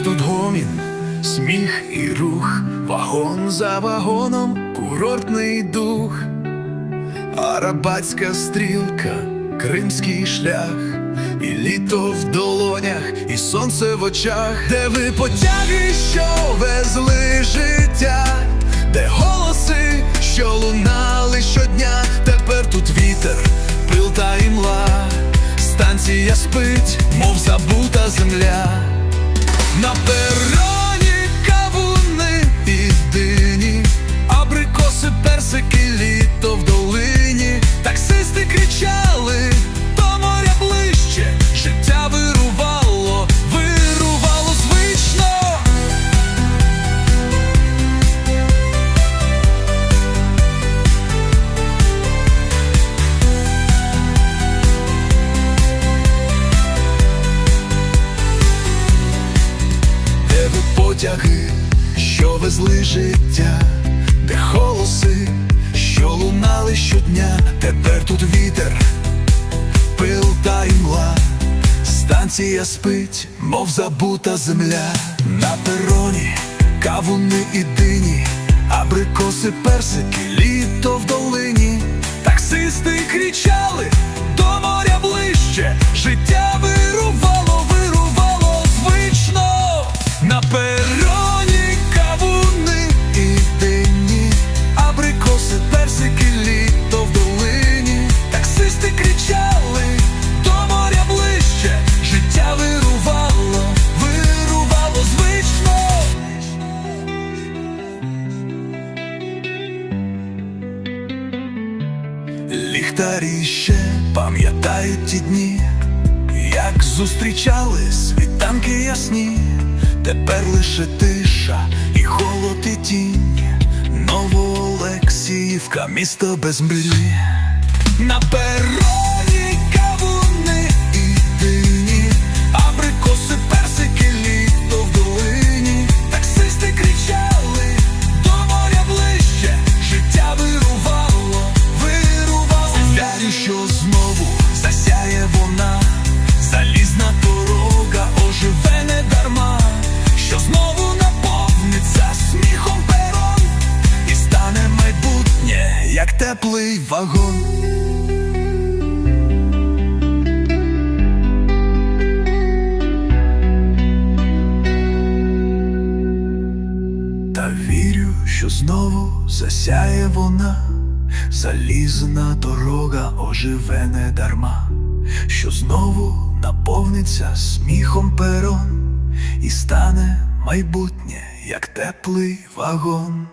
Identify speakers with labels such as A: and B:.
A: тут гомін, сміх і рух, вагон за вагоном, курортний дух, Арабатська стрілка, кримський шлях, і літо в долонях, і сонце в очах, де ви потяги, що везли життя, де голоси, що лунали щодня, тепер тут вітер, пил та імла, станція спить, мов забута земля. Потяги, що везли життя, де голоси, що лунали щодня, тепер тут вітер, пил та імла, станція спить, мов забута земля, на пероні кавуни і дині, абрикоси, персики, літо в долині, таксисти кричали Ліхтарі ще пам'ятають ті дні, як зустрічали світанки ясні, тепер лише тиша і холод і тінь, Новоолексіївка, місто без мрії. На засяє вона, залізна дорога оживе не дарма, що знову наповниться сміхом перон, і стане майбутнє, як теплий вагон.